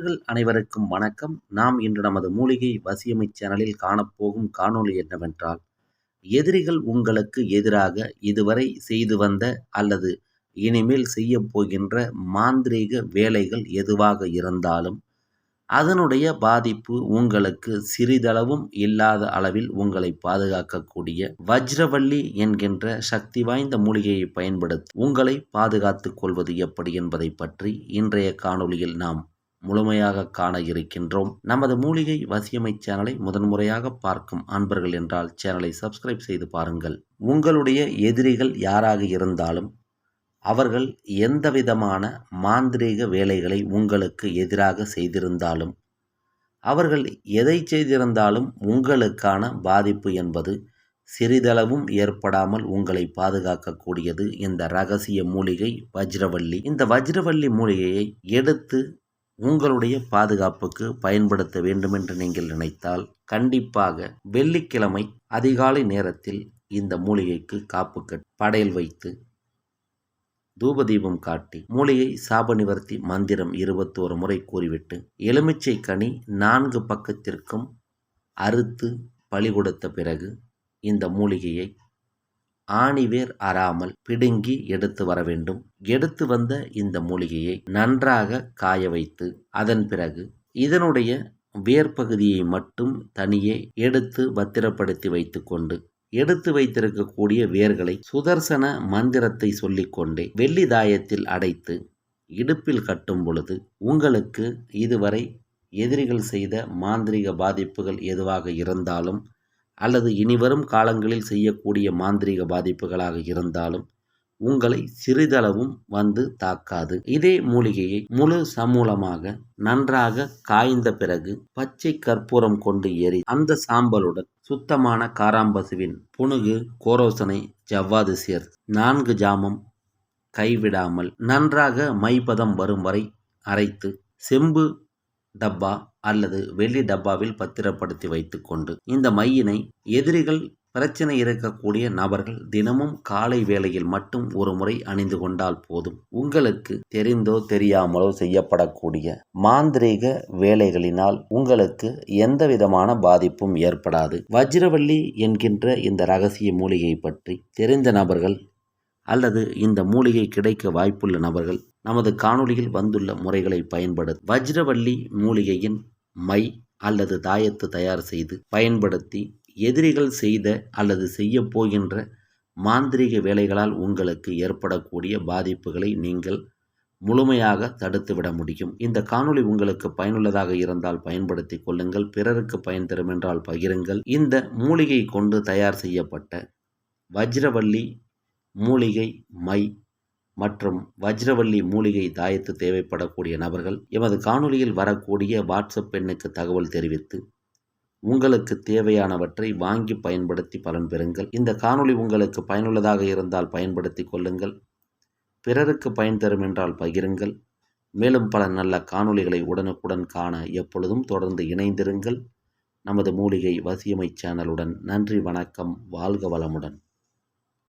நண்பர்கள் அனைவருக்கும் வணக்கம். நாம் இன்று நமது மூலிகை வசியமை சேனலில் காணப்போகும் காணொளி என்னவென்றால் எதிரிகள் உங்களுக்கு எதிராக இதுவரை செய்து வந்த அல்லது இனிமேல் செய்ய போகின்ற மாந்திரீக வேலைகள் எதுவாக இருந்தாலும் அதனுடைய பாதிப்பு உங்களுக்கு சிறிதளவும் இல்லாத அளவில் உங்களை பாதுகாக்கக்கூடிய வஜ்ரவள்ளி என்கின்ற சக்தி வாய்ந்த மூலிகையை பயன்படுத்தி உங்களை பாதுகாத்துக் கொள்வது எப்படி என்பதை பற்றி இன்றைய காணொளியில் நாம் முழுமையாக காண இருக்கின்றோம். நமது மூலிகை வசியமை சேனலை முதன்முறையாக பார்க்கும் அன்பர்கள் என்றால் சேனலை சப்ஸ்கிரைப் செய்து பாருங்கள். உங்களுடைய எதிரிகள் யாராக இருந்தாலும் அவர்கள் எந்தவிதமான மாந்திரீக வேலைகளை உங்களுக்கு எதிராக செய்திருந்தாலும் அவர்கள் எதை செய்திருந்தாலும் உங்களுக்கான பாதிப்பு என்பது சிறிதளவும் ஏற்படாமல் உங்களை பாதுகாக்கக்கூடியது. இந்த ரகசிய மூலிகை வஜ்ரவள்ளி. இந்த வஜ்ரவள்ளி மூலிகையை எடுத்து உங்களுடைய பாதுகாப்புக்கு பயன்படுத்த வேண்டுமென்று நீங்கள் நினைத்தால் கண்டிப்பாக வெள்ளிக்கிழமை அதிகாலை நேரத்தில் இந்த மூலிகைக்கு காப்பு படையல் வைத்து தூபதீபம் காட்டி மூலிகை சாப நிவர்த்தி மந்திரம் இருபத்தோரு முறை கூறிவிட்டு எலுமிச்சை கனி நான்கு பக்கத்திற்கும் அறுத்து பழி கொடுத்த பிறகு இந்த மூலிகையை ஆணிவேர் அறாமல் பிடுங்கி எடுத்து வர வேண்டும். எடுத்து வந்த இந்த மூலிகையை நன்றாக காய வைத்து அதன் பிறகு இதனுடைய வேர்பகுதியை மட்டும் தனியே எடுத்து பத்திரப்படுத்தி வைத்துக்கொண்டு எடுத்து வைத்திருக்கக்கூடிய வேர்களை சுதர்சன மந்திரத்தை சொல்லிக்கொண்டே வெள்ளி தாயத்தில் அடைத்து இடுப்பில் கட்டும் பொழுது உங்களுக்கு இதுவரை எதிரிகள் செய்த மாந்திரிக பாதிப்புகள் எதுவாக இருந்தாலும் அல்லது இனிவரும் காலங்களில் செய்யக்கூடிய மாந்திரிக பாதிப்புகளாக இருந்தாலும் உங்களை சிறிதளவும் வந்து தாக்காது. இதே மூலிகையை முழு சமூலமாக நன்றாக காய்ந்த பிறகு பச்சை கற்பூரம் கொண்டு ஏறி அந்த சாம்பலுடன் சுத்தமான காராம்பசுவின் புனுகு கோரோசனை ஜவ்வாது சேர் நான்கு ஜாமம் கைவிடாமல் நன்றாக மைப்பதம் வரும் வரை அரைத்து செம்பு டப்பா அல்லது வெள்ளி டப்பாவில் பத்திரப்படுத்தி வைத்துக்கொண்டு இந்த மையினை எதிரிகள் பிரச்சனை இருக்கக்கூடிய நபர்கள் தினமும் காலை வேளையில் மட்டும் ஒரு முறை அணிந்து கொண்டால் போதும். உங்களுக்கு தெரிந்தோ தெரியாமலோ செய்யப்படக்கூடிய மாந்திரீக வேலைகளினால் உங்களுக்கு எந்த விதமான பாதிப்பும் ஏற்படாது. வஜ்ரவள்ளி என்கின்ற இந்த ரகசிய மூலிகை பற்றி தெரிந்த நபர்கள் அல்லது இந்த மூலிகை கிடைக்க வாய்ப்புள்ள நபர்கள் நமது காணொளியில் வந்துள்ள முறைகளை பயன்படுத்த வஜ்ரவள்ளி மூலிகையின் மை அல்லது தாயத்து தயார் செய்து பயன்படுத்தி எதிரிகள் செய்த அல்லது செய்யப்போகின்ற மாந்திரீக வேலைகளால் உங்களுக்கு ஏற்படக்கூடிய பாதிப்புகளை நீங்கள் முழுமையாக தடுத்துவிட முடியும். இந்த காணொளி உங்களுக்கு பயனுள்ளதாக இருந்தால் பயன்படுத்தி கொள்ளுங்கள். பிறருக்கு பயன் தரும் என்றால் பகிருங்கள். இந்த மூலிகை கொண்டு தயார் செய்யப்பட்ட வஜ்ரவள்ளி மூலிகை மை மற்றும் வஜ்ரவள்ளி மூலிகை தாயத்து தேவைப்படக்கூடிய நபர்கள் எமது காணொலியில் வரக்கூடிய வாட்ஸ்அப் எண்ணுக்கு தகவல் தெரிவித்து உங்களுக்கு தேவையானவற்றை வாங்கி பயன்படுத்தி பலன் பெறுங்கள். இந்த காணொளி உங்களுக்கு பயனுள்ளதாக இருந்தால் பயன்படுத்தி கொள்ளுங்கள். பிறருக்கு பயன் தரும் என்றால் பகிருங்கள். மேலும் பல நல்ல காணொளிகளை உடனுக்குடன் காண எப்பொழுதும் தொடர்ந்து இணைந்திருங்கள். நமது மூலிகை வசியமை சேனலுடன் நன்றி வணக்கம் வாழ்க வளமுடன்.